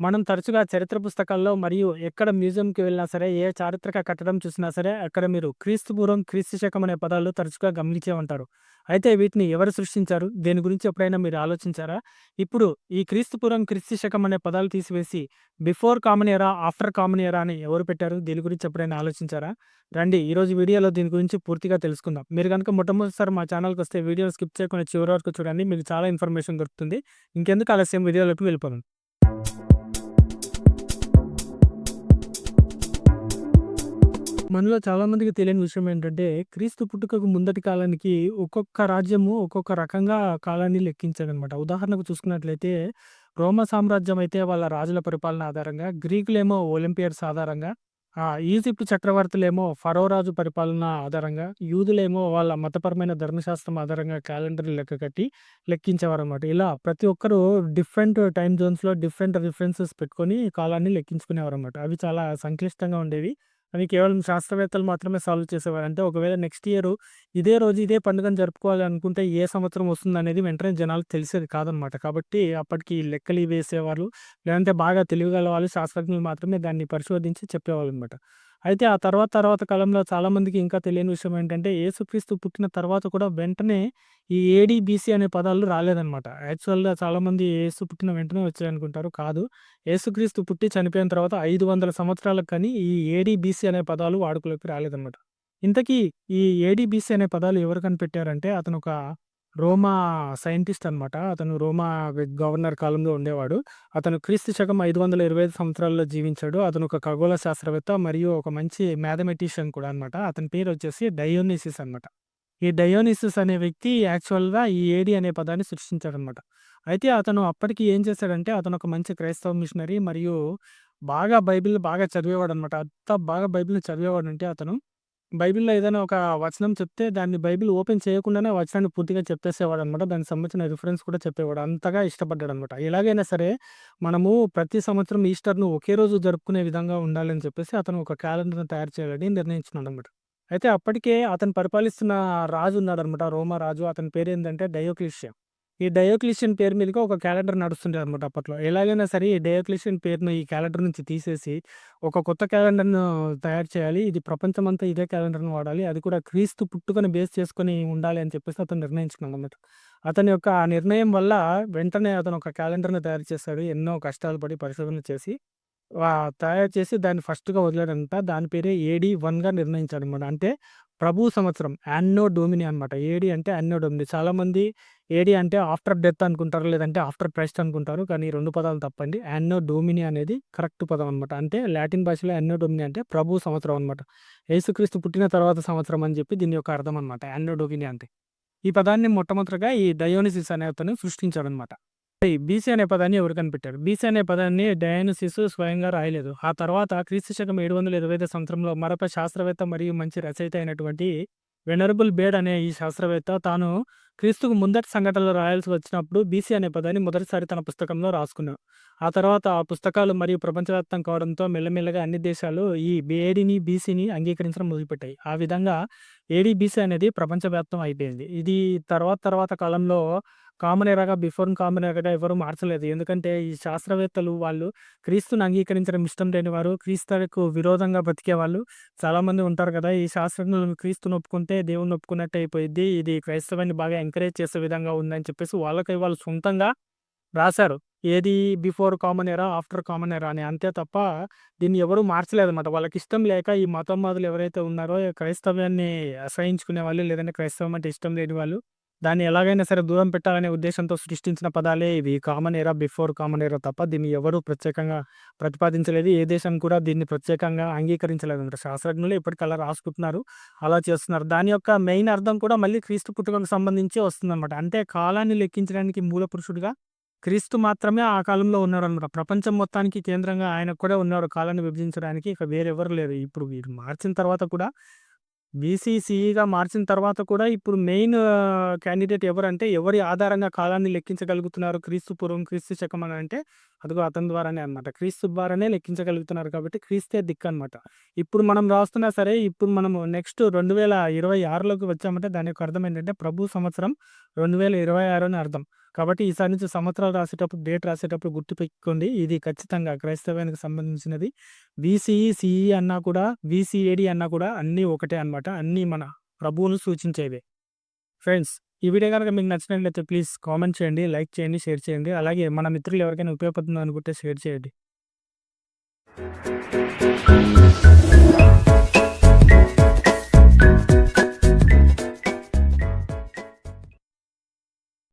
మనం తరచుగా చరిత్ర పుస్తకాల్లో మరియు ఎక్కడ మ్యూజియంకి వెళ్ళినా సరే ఏ చారిత్రక కట్టడం చూసినా సరే అక్కడ మీరు క్రీస్తు పూర్వం క్రీస్తు శకం అనే పదాలు తరచుగా గమనించే ఉంటారు. అయితే వీటిని ఎవరు సృష్టించారు? దేని గురించి ఎప్పుడైనా మీరు ఆలోచించారా? ఇప్పుడు ఈ క్రీస్తు పూర్వం క్రీస్తు శకం అనే పదాలు తీసివేసి before common era after common era అని ఎవరు పెట్టారు? దీని గురించి ఎప్పుడైనా ఆలోచించారా? రండి ఈరోజు వీడియోలో దీని గురించి పూర్తిగా తెలుసుకుందాం. మీరు కనుక మొట్టమొదటిసారి మా ఛానల్కి వస్తే వీడియో స్కిప్ చేయకుండా చివరి వరకు చూడండి. మీకు చాలా ఇన్ఫర్మేషన్ దొరుకుతుంది. ఇంకెందుకు ఆలస్యం? వీడియోలోకి వెళ్ళిపోదాం. మనలో చాలా మందికి తెలియని విషయం ఏంటంటే క్రీస్తు పుట్టుకకు ముందటి కాలానికి ఒక్కొక్క రాజ్యము ఒక్కొక్క రకంగా కాలాన్ని లెక్కించారనమాట ఉదాహరణకు చూసుకున్నట్లయితే రోమ సామ్రాజ్యం అయితే వాళ్ళ రాజుల పరిపాలన ఆధారంగా గ్రీకులేమో ఒలింపియర్స్ ఆధారంగా ఆ ఈజిప్ట్ చక్రవర్తులేమో ఫరో రాజు పరిపాలన ఆధారంగా యూదులేమో వాళ్ళ మతపరమైన ధర్మశాస్త్రం ఆధారంగా క్యాలెండర్ లెక్క కట్టి లెక్కించేవారు అనమాట ఇలా ప్రతి ఒక్కరు డిఫరెంట్ టైం జోన్స్లో డిఫరెంట్ రిఫరెన్సెస్ పెట్టుకొని కాలాన్ని లెక్కించుకునేవారు అనమాట అవి చాలా సంక్లిష్టంగా ఉండేవి. అని కేవలం శాస్త్రవేత్తలు మాత్రమే సాల్వ్ చేసేవారు. అంటే ఒకవేళ నెక్స్ట్ ఇయర్ ఇదే రోజు ఇదే పండుగను జరుపుకోవాలి అనుకుంటే ఏ సంవత్సరం వస్తుందనేది వెంటనే జనాలకు తెలిసేది కాదనమాట. కాబట్టి అప్పటికి లెక్కలు వేసేవారు. లేదంటే బాగా తెలియగల వాళ్ళు శాస్త్రజ్ఞులు మాత్రమే దాన్ని పరిశోధించి చెప్పేవాళ్ళు అనమాట అయితే ఆ తర్వాత తర్వాత కాలంలో చాలామందికి ఇంకా తెలియని విషయం ఏంటంటే యేసుక్రీస్తు పుట్టిన తర్వాత కూడా వెంటనే ఈ ఏడీబీసీ అనే పదాలు రాలేదనమాట. యాక్చువల్‌గా చాలామంది యేసు పుట్టిన వెంటనే వచ్చాయనుకుంటారు. కాదు. యేసుక్రీస్తు పుట్టి చనిపోయిన తర్వాత 500 సంవత్సరాలకు కానీ ఈ ఏడీబీసీ అనే పదాలు వాడుకలోకి రాలేదనమాట. ఇంతకీ ఈ ఏడీబీసీ అనే పదాలు ఎవరు కనిపెట్టారంటే అతను ఒక రోమా సైంటిస్ట్ అనమాట. అతను రోమా గవర్నర్ కాలంలో ఉండేవాడు. అతను క్రీస్తు శకం 525 సంవత్సరాల్లో జీవించాడు. అతను ఒక ఖగోళ శాస్త్రవేత్త మరియు ఒక మంచి మ్యాథమెటిషియన్ కూడా అనమాట. అతని పేరు వచ్చేసి డయోనిసిస్ అనమాట. ఈ డయోనిసిస్ అనే వ్యక్తి యాక్చువల్‌గా ఈ ఏడి అనే పదాన్ని సృష్టించాడనమాట. అయితే అతను అప్పటికి ఏం చేశాడంటే అతను ఒక మంచి క్రైస్తవ మిషనరీ మరియు బాగా బైబిల్ బాగా చదివేవాడనమాట. అంత బాగా బైబిల్‌ని చదివేవాడంటే అతను బైబిల్‌లో ఏదైనా ఒక వచనం చెప్తే దాన్ని బైబిల్ ఓపెన్ చేయకుండానే ఆ వచనాన్ని పూర్తిగా చెప్పేసేవాడనమాట. దానికి సంబంధించిన రిఫరెన్స్ కూడా చెప్పేవాడు. అంతగా ఇష్టపడ్డాడనమాట. ఎలాగైనా సరే మనము ప్రతి సంవత్సరం ఈస్టర్‌ను ఒకే రోజు జరుపుకునే విధంగా ఉండాలని చెప్పేసి అతను ఒక క్యాలెండర్‌ని తయారు చేయాలని నిర్ణయించుకున్నాడనమాట. అయితే అప్పటికే అతను పరిపాలిస్తున్న రాజు ఉన్నాడనమాట. రోమా రాజు. అతని పేరేందంటే డయోక్లిషియన్. ఈ డయోక్లిషియన్ పేరు మీదుగా ఒక క్యాలెండర్ నడుస్తుండేదనమాట అప్పట్లో. ఎలాగైనా సరే ఈ డయోక్లిషియన్ పేరును ఈ క్యాలెండర్ నుంచి తీసేసి ఒక కొత్త క్యాలెండర్‌ను తయారు చేయాలి. ఇది ప్రపంచమంతా ఇదే క్యాలెండర్ను వాడాలి. అది కూడా క్రీస్తు పుట్టుకొని బేస్ చేసుకొని ఉండాలి అని చెప్పేసి అతను నిర్ణయించుకున్నాడనమాట. అతని యొక్క ఆ నిర్ణయం వల్ల వెంటనే అతను ఒక క్యాలెండర్ను తయారు చేశాడు. ఎన్నో కష్టాలు పడి పరిశోధన చేసి తయారు చేసి దాన్ని ఫస్ట్‌గా వదిలాడంట. దాని పేరే ఏడీ 1గా నిర్ణయించాడనమాట. అంటే ప్రభు సంవత్సరం యాన్నో డోమిని అనమాట. ఏడి అంటే యాన్నో డోమిని. చాలామంది ఏడి అంటే ఆఫ్టర్ డెత్ అనుకుంటారు. లేదంటే ఆఫ్టర్ క్రైస్ట్ అనుకుంటారు. కానీ రెండు పదాలు తప్పండి. యాన్నో డోమిని అనేది కరెక్ట్ పదం అనమాట. అంటే లాటిన్ భాషలో యాన్నో డోమిని అంటే ప్రభు సంవత్సరం అనమాట. యేసుక్రీస్తు పుట్టిన తర్వాత సంవత్సరం అని చెప్పి దీని యొక్క అర్థం అనమాట. యాన్నో డోమిని అంటే. ఈ పదాన్ని మొట్టమొదటగా ఈ డయోనిసిస్ అనే అతను సృష్టించాడనమాట. ఈ బీసీ అనే పదాన్ని ఎవరు కనిపెట్టారు? బీసీ అనే పదాన్ని డయానిసిస్ స్వయంగా రాయలేదు. ఆ తర్వాత క్రీస్తు శకం 725 సంవత్సరంలో మరొక శాస్త్రవేత్త మరియు మంచి రచయిత అయినటువంటి వెనరబుల్ బేడ్ అనే ఈ శాస్త్రవేత్త తాను క్రీస్తుకు ముందటి సంఘటనలు రాయాల్సి వచ్చినప్పుడు బీసీ అనే పదాన్ని మొదటిసారి తన పుస్తకంలో రాసుకున్నాడు. ఆ తర్వాత ఆ పుస్తకాలు మరియు ప్రపంచవ్యాప్తం కావడంతో మెల్లమెల్లగా అన్ని దేశాలు ఈ ఏడీని, బీసీని అంగీకరించడం మొదలుపెట్టాయి. ఆ విధంగా ఏడీ, బీసీ అనేది ప్రపంచవ్యాప్తం అయిపోయింది. ఇది తర్వాత తర్వాత కాలంలో కామన్ ఎరాగా బిఫోర్ కామన్ ఎరాగా ఎవరు మార్చలేదు. ఎందుకంటే ఈ శాస్త్రవేత్తలు వాళ్ళు క్రీస్తుని అంగీకరించడం ఇష్టం లేని వారు, క్రీస్తుకు విరోధంగా బతికే వాళ్ళు చాలామంది ఉంటారు కదా! ఈ శాస్త్రజ్ఞులు క్రీస్తుని ఒప్పుకుంటే దేవుని ఒప్పుకున్నట్టు అయిపోయింది ఇది క్రైస్తవాన్ని బాగా ఎంకరేజ్ చేసే విధంగా ఉందని చెప్పేసి వాళ్ళకి వాళ్ళు సొంతంగా రాశారు. ఏది before common era, after common era అని. అంతే తప్ప దీన్ని ఎవరు వాళ్ళకి ఇష్టం లేక ఈ మతం మాదులు ఎవరైతే ఉన్నారో క్రైస్తవ్యాన్ని అసహించుకునే వాళ్ళు లేదంటే క్రైస్తవం అంటే ఇష్టం లేని వాళ్ళు దాన్ని ఎలాగైనా సరే దూరం పెట్టాలనే ఉద్దేశంతో సృష్టించిన పదాలే ఇవి. కామన్ ఎరా, బిఫోర్ కామన్ ఎరా తప్ప దీన్ని ఎవరు ప్రత్యేకంగా ప్రతిపాదించలేదు. ఏ దేశం కూడా దీన్ని ప్రత్యేకంగా అంగీకరించలేదు అంటారు శాస్త్రజ్ఞులు ఇప్పటికీ అలా రాసుకుంటున్నారు. అలా చేస్తున్నారు. దాని యొక్క మెయిన్ అర్థం కూడా మళ్ళీ క్రీస్తు పుట్టుకకు సంబంధించి వస్తుందనమాట. అంటే కాలాన్ని లెక్కించడానికి మూల పురుషుడుగా క్రీస్తు మాత్రమే ఆ కాలంలో ఉన్నాడనమాట. ప్రపంచం మొత్తానికి కేంద్రంగా ఆయన కూడా ఉన్నాడు కాలాన్ని విభజించడానికి. ఇక వేరెవరు లేరు. ఇప్పుడు వీరు మార్చిన తర్వాత కూడా బీసీసీఈగా మార్చిన తర్వాత కూడా ఇప్పుడు మెయిన్ క్యాండిడేట్ ఎవరంటే ఎవరి ఆధారంగా కాలాన్ని లెక్కించగలుగుతున్నారు క్రీస్తు పూర్వం, క్రీస్తు శకం అని అంటే అదిగో అతని ద్వారానే అనమాట. క్రీస్తు ద్వారానే లెక్కించగలుగుతున్నారు కాబట్టి క్రీస్తే దిక్కనమాట. ఇప్పుడు మనం రాస్తున్నా సరే ఇప్పుడు మనం నెక్స్ట్ 2026లోకి వచ్చామంటే దాని యొక్క అర్థం ఏంటంటే ప్రభు సంవత్సరం 2026 అని అర్థం. కాబట్టి ఈసారి నుంచి సంవత్సరాలు రాసేటప్పుడు, డేట్ రాసేటప్పుడు గుర్తుపెట్టుకోండి. ఇది ఖచ్చితంగా క్రైస్తవానికి సంబంధించినది. విసిఈ సిఈ అన్నా కూడా, విసిఏడి అన్నా కూడా అన్నీ ఒకటే అన్నమాట. అన్నీ మన ప్రభువును సూచించేవే. ఫ్రెండ్స్ ఈ వీడియో కనుక మీకు నచ్చినట్లయితే ప్లీజ్ కామెంట్ చేయండి, లైక్ చేయండి, షేర్ చేయండి. అలాగే మన మిత్రులు ఎవరికైనా ఉపయోగపడుతుందో అనుకుంటే షేర్ చేయండి.